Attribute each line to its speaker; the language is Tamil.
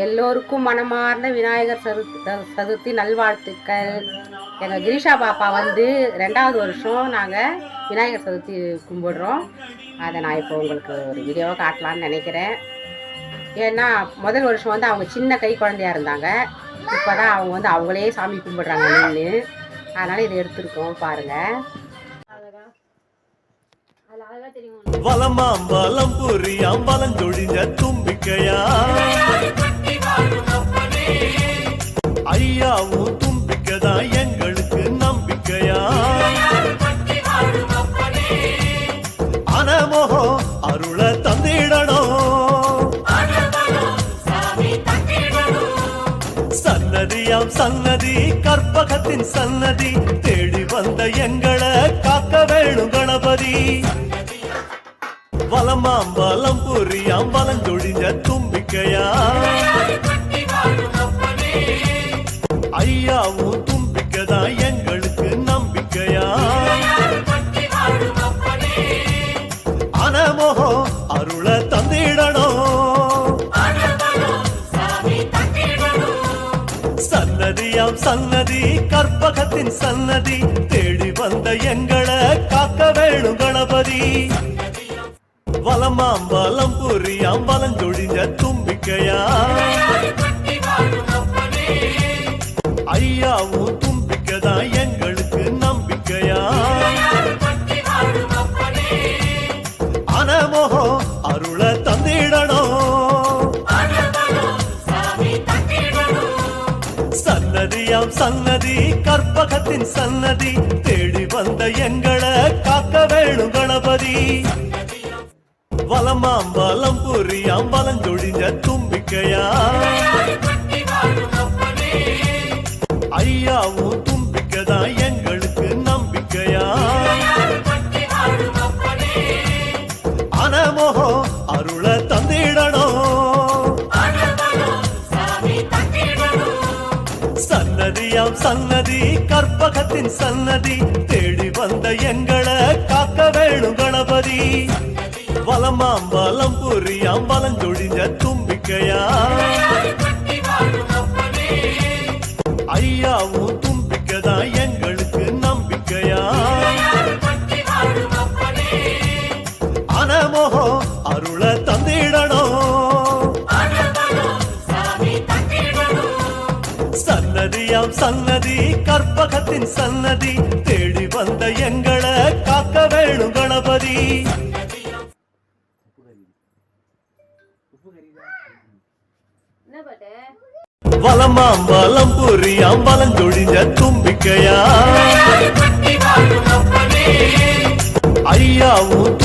Speaker 1: எல்லோருக்கும் மனமார்ந்த விநாயகர் சதுர்த்தி சதுர்த்தி நல்வாழ்த்துக்கள். எங்கள் கிரிஷா பாப்பா வந்து ரெண்டாவது வருஷம் நாங்கள் விநாயகர் சதுர்த்தி கும்பிடுறோம். அதை நான் இப்போ உங்களுக்கு ஒரு வீடியோவை காட்டலான்னு நினைக்கிறேன். ஏன்னா முதல் வருஷம் வந்து அவங்க சின்ன கை குழந்தையா இருந்தாங்க. இப்போ தான் அவங்க வந்து அவங்களே சாமி கும்பிடுறாங்க நின்று. அதனால் இதை எடுத்திருக்கோம் பாருங்கள்
Speaker 2: வலமாம் வலம் புரியாம் தும்பிக்கையா? சன்னதி கற்பகத்தின் சன்னதி தேடி வந்த எங்களை காக்க வேணும் கணபதி. வலமாம் வலம் புரியாம் வலஞ்சொழிஞ்ச தும்பிக்கையா? சன்னதியாம் சன்னதி கற்பகத்தின் சன்னதி தேடி வந்த எங்களை காக்க வேணும் கணபதி. வலமாம் வலம் புரியாம் வலஞ்சொழிஞ்ச தும்பிக்கையா சன்னதியாம் சன்னதி கற்பகத்தின் சன்னதி. தேடி வந்த எங்களை காக்க வேணும் கணபதி. வலமாம் சன்னதியாம் சன்னதி கற்பகத்தின் சன்னதி தேடி வந்த எங்களை காக்க வேணும் கணபதி. வலமாம் வலம் புரியாம் வலஞ்சொழிஞ்ச தும்பிக்கையா. ஐயாவும் தும்பிக்கைதான் எங்களுக்கு நம்பிக்கையா. அனமோகம் அருளை தந்திடணும். சன்னதியாம் சன்னதி கற்பகத்தின் சன்னதி. தேடி வந்த எங்களை காக்க வேணும் கணபதி. வலமாம் வலம் புரியாம் வலஞ்சொழிஞ்ச தும்பிக்கையா. ஐயாவும்